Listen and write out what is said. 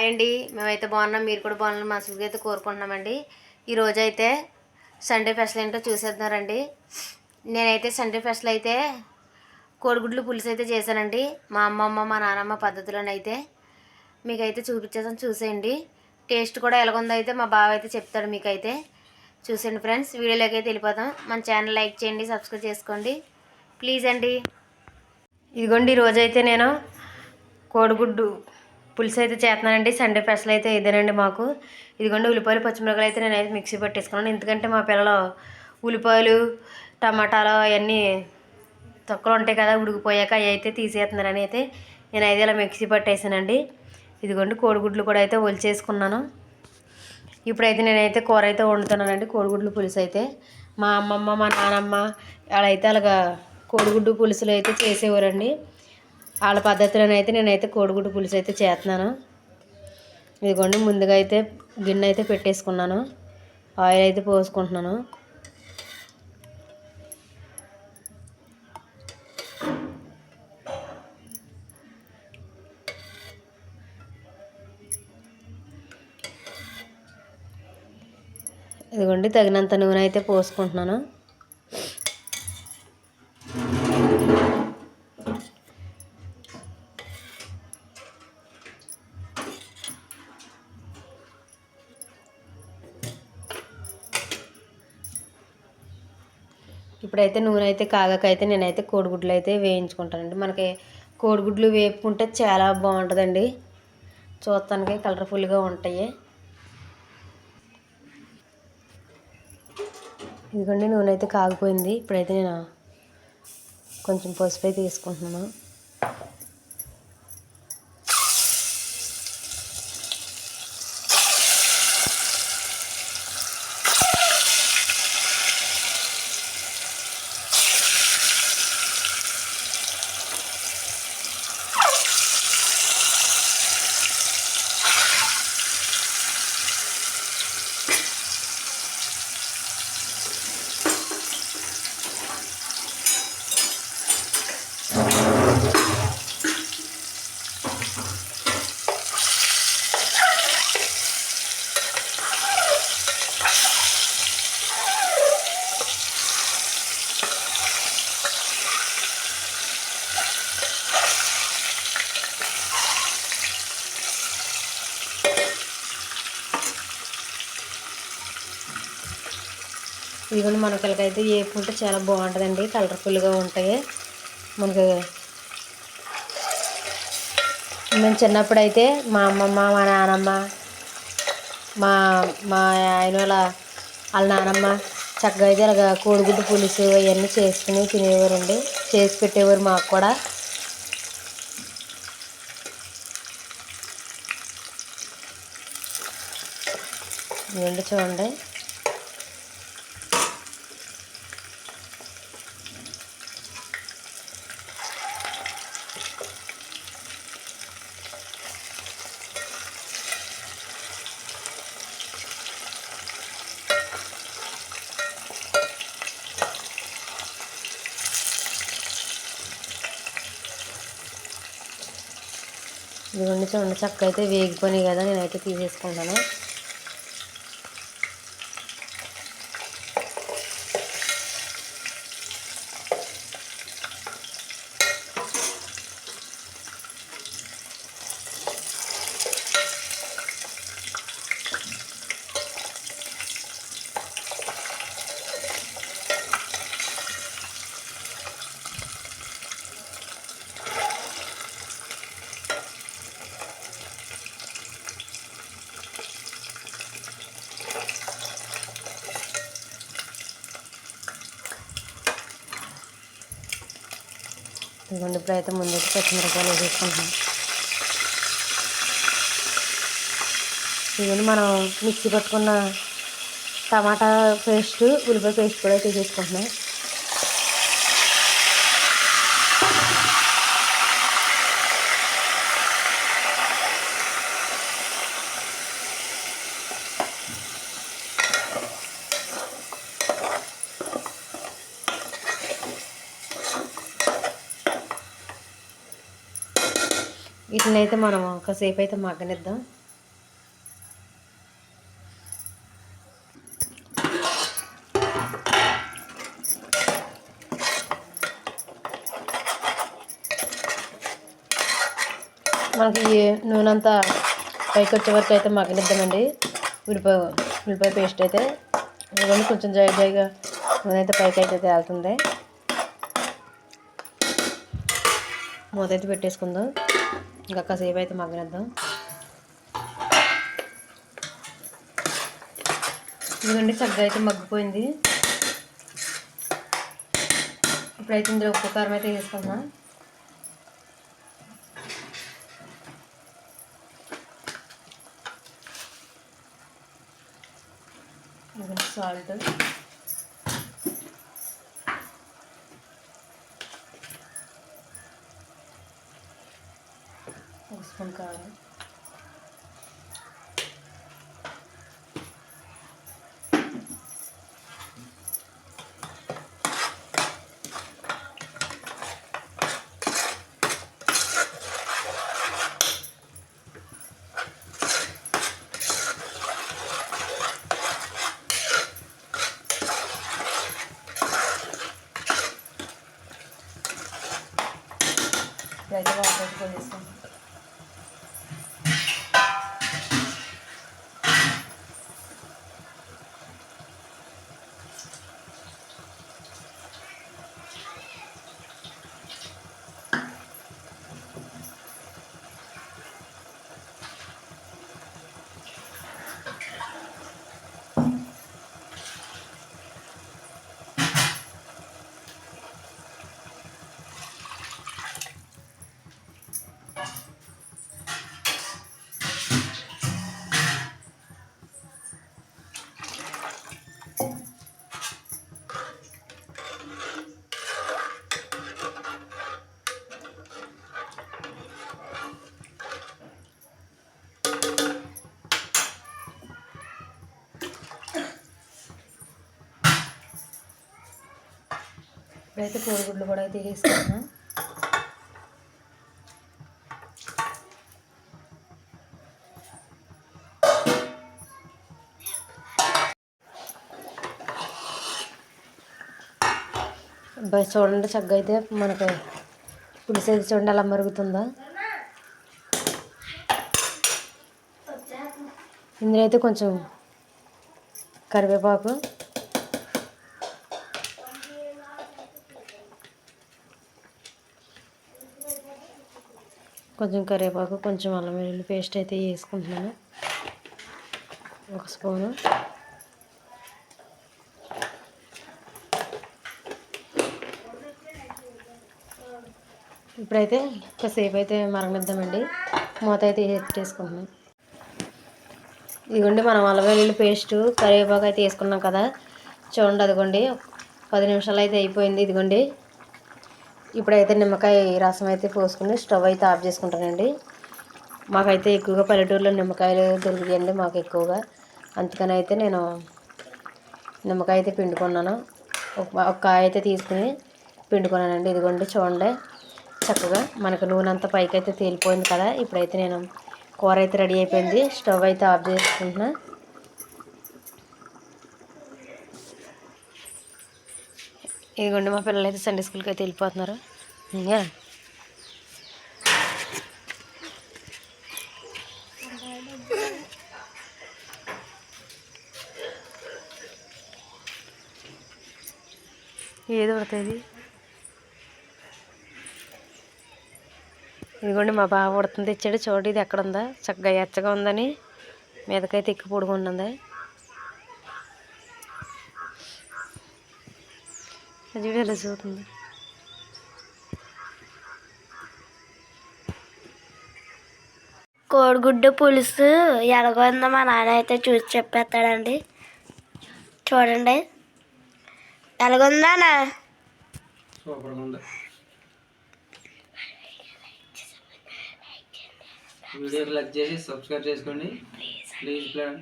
Hi అండి. మేమైతే బాగున్నాం. మీరు కూడా బాగున్నాం మనసుగా అయితే కోరుకుంటున్నామండి. ఈరోజు అయితే సండే ఫెస్టల్ ఏంటో చూసేస్తున్నారండి నేనైతే సండే ఫెస్టల్ అయితే కోడిగుడ్లు పులుసు అయితే చేశానండి. మా అమ్మమ్మ మా నానమ్మ పద్ధతిలోనైతే మీకైతే చూపించేసాను చూసేయండి. టేస్ట్ కూడా ఎలాగుందో అయితే మా బావ అయితే చెప్తాడు మీకైతే. చూసేయండి ఫ్రెండ్స్. వీడియోలోకి అయితే వెళ్ళిపోతాం మన ఛానల్ లైక్ చేయండి సబ్స్క్రైబ్ చేసుకోండి. ప్లీజ్ అండి. ఇదిగోండి ఈరోజైతే నేను కోడిగుడ్డు పులుసు అయితే చేస్తున్నానండి. సండే స్పెషల్ అయితే ఇదేనండి మాకు. ఇదిగోండి ఉల్లిపాయలు పచ్చిమిరపకాయలు అయితే నేను అయితే మిక్సీ పట్టేసుకున్నాను. ఎందుకంటే మా పిల్లలు ఉల్లిపాయలు టమాటాలు అవన్నీ తొక్కలు ఉంటాయి కదా ఉడికిపోయాక అవి అయితే తీసేస్తున్నారని అయితే నేను అయితే ఇలా మిక్సీ పట్టేసానండి. ఇదిగోండి కోడిగుడ్లు కూడా అయితే ఒలిచేసుకున్నాను. ఇప్పుడైతే నేనైతే కూర అయితే వండుతున్నానండి కోడిగుడ్లు పులుసు అయితే. మా అమ్మమ్మ మా నానమ్మ వాళ్ళైతే అలాగా కోడిగుడ్డు పులుసులు అయితే చేసేవారండి. వాళ్ళ పద్ధతిలోనైతే అయితే నేనైతే కోడిగుడ్డు పులుసు అయితే చేస్తున్నాను. ఇదిగోండి ముందుగా అయితే గిన్నె అయితే పెట్టేసుకున్నాను. ఆయిల్ అయితే పోసుకుంటున్నాను. ఇదిగోండి తగినంత నూనె అయితే పోసుకుంటున్నాను. ఇప్పుడైతే నూనె అయితే కాగాకైతే నేనైతే కోడిగుడ్లు అయితే వేయించుకుంటానండి. మనకి కోడిగుడ్లు వేపుకుంటే చాలా బాగుంటుందండి. చూడటానికి కలర్ఫుల్గా ఉంటాయి. ఇదిగోండి నూనె అయితే కాగిపోయింది. ఇప్పుడైతే నేను కొంచెం పసుపు అయితే తీసుకుంటున్నాను. ఇదిగోండి మనకలకైతే వేపుకుంటే చాలా బాగుంటుందండి. కలర్ఫుల్గా ఉంటాయి. మనకు మేము చిన్నప్పుడు అయితే మా అమ్మమ్మ మా నానమ్మ మా మా ఆయన వాళ్ళ వాళ్ళ నానమ్మ చక్కగా అయితే ఇలాగ కోడిగుడ్డు పులుసు అవన్నీ చేసుకుని తినేవారండి. చేసి పెట్టేవారు మాకు కూడా. ఏంటి చూడండి. ఇదిగోండి చూడండి చక్క అయితే వేగిపోయినాయి కదా నేనైతే తీసేసుకుంటాను. ఇదిగోండి ఇప్పుడైతే ముందైతే పచ్చిమిరపకాయలు వేసుకుంటున్నాం. ఇవన్నీ మనం మిక్సీ పట్టుకున్న టమాటా పేస్ట్ ఉల్లిపాయ పేస్ట్ కూడా అయితే తీసుకుంటున్నాం వీటినైతే మనం ఒకసేపు అయితే మగ్గనిద్దాం. మనకి నూనె అంతా పైకి వచ్చే వరకు అయితే మగ్గనిద్దామండి. ఉల్లిపాయ ఉల్లిపాయ పేస్ట్ అయితే. ఇవన్నీ కొంచెం జాయి జాయిగా నూనె అయితే పైకి అయితే తేలుతుంది. మూత అయితే పెట్టేసుకుందాం. ఇంకా కాసేపు అయితే మగ్గనిద్దాం. ఇదిగోండి చక్కగా అయితే మగ్గిపోయింది. ఇప్పుడైతే ఇందులో ఉప్పు కారం అయితే వేసుకుందాం. సాల్ట్ ఒక స్పూన్ కారం ఇప్పుడైతే వాటర్ అయితే ఇప్పుడైతే కోడిగుడ్లు కూడా అయితే వేసుకున్నాం అబ్బాయి చూడండి చక్కగా అయితే మనకి పులుసు అయితే చూడండి అలా మరుగుతుందా. ఇందులో అయితే కొంచెం కరివేపాకు కొంచెం కరివేపాకు కొంచెం అల్లం వెల్లుల్లి పేస్ట్ అయితే వేసుకుంటున్నాను. ఒక స్పూను. ఇప్పుడైతే కాసేపు అయితే మరగనిద్దామండి. మూత అయితే పెట్టేసుకుంటున్నాం ఇదిగోండి మనం అల్లం వెల్లుల్లి పేస్టు కరివేపాకు అయితే వేసుకున్నాం కదా. చూడండి అదిగోండి. పది నిమిషాలు అయితే అయిపోయింది. ఇదిగోండి. ఇప్పుడైతే నిమ్మకాయ రసం అయితే పోసుకుని స్టవ్ అయితే ఆఫ్ చేసుకుంటానండి. మాకైతే ఎక్కువగా పల్లెటూరులో నిమ్మకాయలు దొరుకుతాయండి మాకు ఎక్కువగా. అందుకని అయితే నేను నిమ్మకాయ అయితే పిండుకున్నాను. ఒక కాయ అయితే తీసుకుని పిండుకున్నానండి. ఇదిగోండి చూడండి. చక్కగా మనకు నూనె అంతా పైకి అయితే తేలిపోయింది కదా. ఇప్పుడైతే నేను కూర అయితే రెడీ అయిపోయింది. స్టవ్ అయితే ఆఫ్ చేసుకుంటున్నాను ఇదిగోండి మా పిల్లలు అయితే సండే స్కూల్కి అయితే వెళ్ళిపోతున్నారు. ఇంకా? ఏది పడుతుంది ఇదిగోండి మా బావ ఉడుతుంది తెచ్చాడు. చూడు ఇది ఎక్కడ ఉందా? చక్కగా ఎచ్చగా ఉందని మీదకైతే ఎక్కి పొడుగుంటుంది అది ఎలా చూస్తుంది కోడిగుడ్డు పులుసు ఎలాగోందో మా నాన్న అయితే చూసి చెప్పేస్తాడండి. చూడండి. ఎలాగొందా వీడియోకి లైక్ చేసి సబ్స్క్రైబ్ చేసుకోండి. Please plan